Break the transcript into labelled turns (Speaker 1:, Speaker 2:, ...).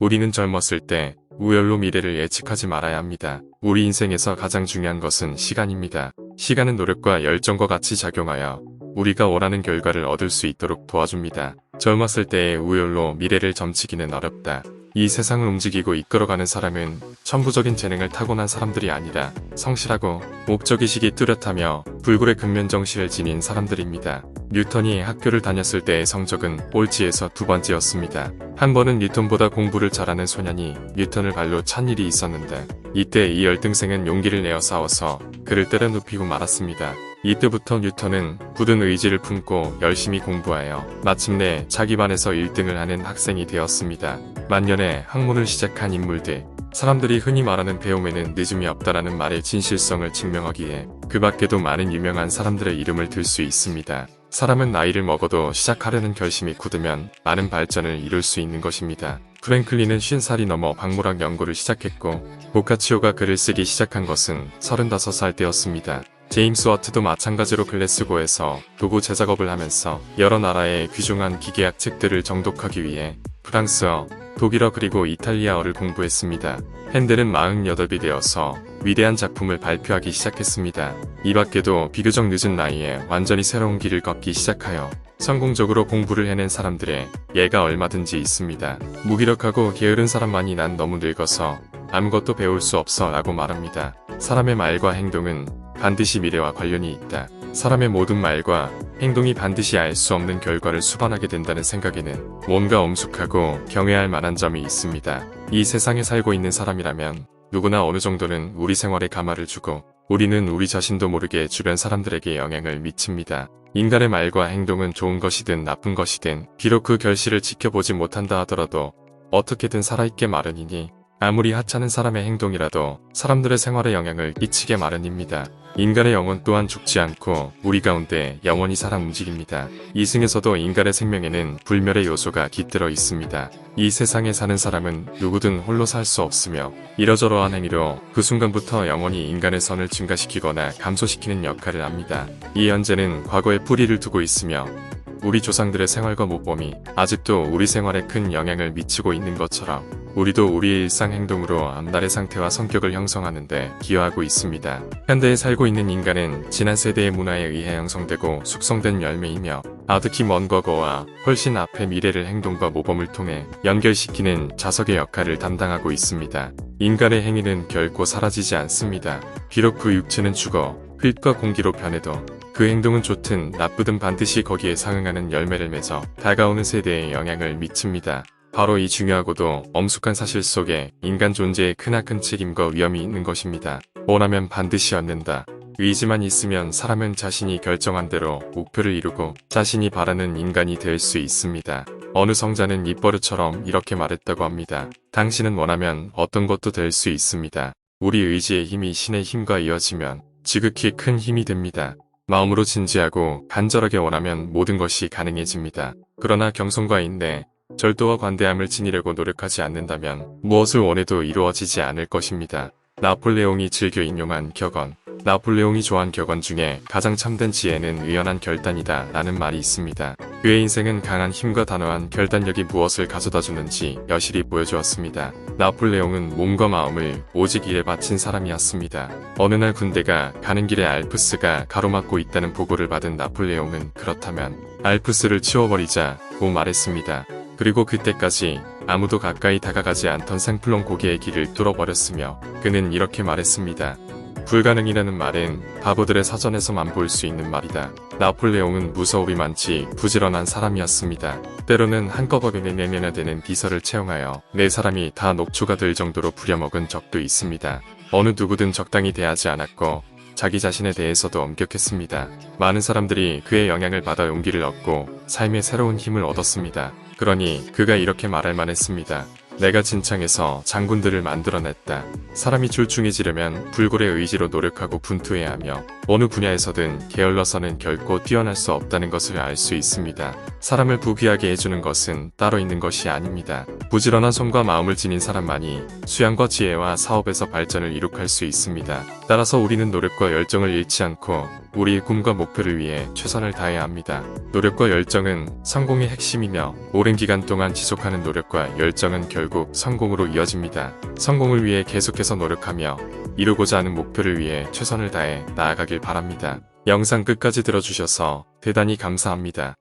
Speaker 1: 우리는 젊었을 때 우열로 미래를 예측하지 말아야 합니다. 우리 인생에서 가장 중요한 것은 시간입니다. 시간은 노력과 열정과 같이 작용하여 우리가 원하는 결과를 얻을 수 있도록 도와줍니다. 젊었을 때의 우열로 미래를 점치기는 어렵다. 이 세상을 움직이고 이끌어가는 사람은 천부적인 재능을 타고난 사람들이 아니라 성실하고 목적의식이 뚜렷하며 불굴의 근면 정신을 지닌 사람들입니다. 뉴턴이 학교를 다녔을 때의 성적은 꼴찌에서 두 번째였습니다. 한 번은 뉴턴보다 공부를 잘하는 소년이 뉴턴을 발로 찬 일이 있었는데 이때 이 열등생은 용기를 내어 싸워서 그를 때려 눕히고 말았습니다. 이때부터 뉴턴은 굳은 의지를 품고 열심히 공부하여 마침내 자기 반에서 1등을 하는 학생이 되었습니다. 만년에 학문을 시작한 인물들, 사람들이 흔히 말하는 배움에는 늦음이 없다라는 말의 진실성을 증명하기에 그 밖에도 많은 유명한 사람들의 이름을 들 수 있습니다. 사람은 나이를 먹어도 시작하려는 결심이 굳으면 많은 발전을 이룰 수 있는 것입니다. 프랭클린은 50살이 넘어 박물학 연구를 시작했고 보카치오가 글을 쓰기 시작한 것은 35살 때였습니다. 제임스 와트도 마찬가지로 글래스고에서 도구 제작업을 하면서 여러 나라의 귀중한 기계학 책들을 정독하기 위해 프랑스어, 독일어 그리고 이탈리아어를 공부했습니다. 핸델은 48이 되어서 위대한 작품을 발표하기 시작했습니다. 이 밖에도 비교적 늦은 나이에 완전히 새로운 길을 걷기 시작하여 성공적으로 공부를 해낸 사람들의 예가 얼마든지 있습니다. 무기력하고 게으른 사람만이 난 너무 늙어서 아무것도 배울 수 없어 라고 말합니다. 사람의 말과 행동은 반드시 미래와 관련이 있다. 사람의 모든 말과 행동이 반드시 알 수 없는 결과를 수반하게 된다는 생각에는 뭔가 엄숙하고 경외할 만한 점이 있습니다. 이 세상에 살고 있는 사람이라면 누구나 어느 정도는 우리 생활에 가마를 주고 우리는 우리 자신도 모르게 주변 사람들에게 영향을 미칩니다. 인간의 말과 행동은 좋은 것이든 나쁜 것이든 비록 그 결실을 지켜보지 못한다 하더라도 어떻게든 살아있게 마련이니 아무리 하찮은 사람의 행동이라도 사람들의 생활에 영향을 끼치게 마련입니다. 인간의 영혼 또한 죽지 않고 우리 가운데 영원히 살아 움직입니다. 이승에서도 인간의 생명에는 불멸의 요소가 깃들어 있습니다. 이 세상에 사는 사람은 누구든 홀로 살 수 없으며 이러저러한 행위로 그 순간부터 영원히 인간의 선을 증가시키거나 감소시키는 역할을 합니다. 이 현재는 과거에 뿌리를 두고 있으며 우리 조상들의 생활과 모범이 아직도 우리 생활에 큰 영향을 미치고 있는 것처럼 우리도 우리의 일상 행동으로 앞날의 상태와 성격을 형성하는데 기여하고 있습니다. 현대에 살고 있는 인간은 지난 세대의 문화에 의해 형성되고 숙성된 열매이며 아득히 먼 과거와 훨씬 앞의 미래를 행동과 모범을 통해 연결시키는 자석의 역할을 담당하고 있습니다. 인간의 행위는 결코 사라지지 않습니다. 비록 그 육체는 죽어 흙과 공기로 변해도 그 행동은 좋든 나쁘든 반드시 거기에 상응하는 열매를 맺어 다가오는 세대에 영향을 미칩니다. 바로 이 중요하고도 엄숙한 사실 속에 인간 존재의 크나큰 책임과 위험이 있는 것입니다. 원하면 반드시 얻는다. 의지만 있으면 사람은 자신이 결정한 대로 목표를 이루고 자신이 바라는 인간이 될 수 있습니다. 어느 성자는 입버릇처럼 이렇게 말했다고 합니다. 당신은 원하면 어떤 것도 될 수 있습니다. 우리 의지의 힘이 신의 힘과 이어지면 지극히 큰 힘이 됩니다. 마음으로 진지하고 간절하게 원하면 모든 것이 가능해집니다. 그러나 경성과 인내, 절도와 관대함을 지니려고 노력하지 않는다면 무엇을 원해도 이루어지지 않을 것입니다. 나폴레옹이 즐겨 인용한 격언 나폴레옹이 좋아한 격언 중에 가장 참된 지혜는 의연한 결단이다 라는 말이 있습니다. 그의 인생은 강한 힘과 단호한 결단력이 무엇을 가져다 주는지 여실히 보여주었습니다. 나폴레옹은 몸과 마음을 오직 일에 바친 사람이었습니다. 어느 날 군대가 가는 길에 알프스가 가로막고 있다는 보고를 받은 나폴레옹은 그렇다면 알프스를 치워버리자고 말했습니다. 그리고 그때까지 아무도 가까이 다가가지 않던 생플론 고개의 길을 뚫어버렸으며 그는 이렇게 말했습니다. 불가능이라는 말은 바보들의 사전에서만 볼 수 있는 말이다. 나폴레옹은 무서움이 많지 부지런한 사람이었습니다. 때로는 한꺼번에 내면화되는 비서를 채용하여 네 사람이 다 녹초가 될 정도로 부려먹은 적도 있습니다. 어느 누구든 적당히 대하지 않았고 자기 자신에 대해서도 엄격했습니다. 많은 사람들이 그의 영향을 받아 용기를 얻고 삶의 새로운 힘을 얻었습니다. 그러니 그가 이렇게 말할 만했습니다. 내가 진창에서 장군들을 만들어냈다. 사람이 출중해지려면 불굴의 의지로 노력하고 분투해야 하며 어느 분야에서든 게을러서는 결코 뛰어날 수 없다는 것을 알 수 있습니다. 사람을 부귀하게 해주는 것은 따로 있는 것이 아닙니다. 부지런한 손과 마음을 지닌 사람만이 수양과 지혜와 사업에서 발전을 이룩할 수 있습니다. 따라서 우리는 노력과 열정을 잃지 않고 우리의 꿈과 목표를 위해 최선을 다해야 합니다. 노력과 열정은 성공의 핵심이며 오랜 기간 동안 지속하는 노력과 열정은 결국 성공으로 이어집니다. 성공을 위해 계속해서 노력하며 이루고자 하는 목표를 위해 최선을 다해 나아가길 바랍니다. 영상 끝까지 들어주셔서 대단히 감사합니다.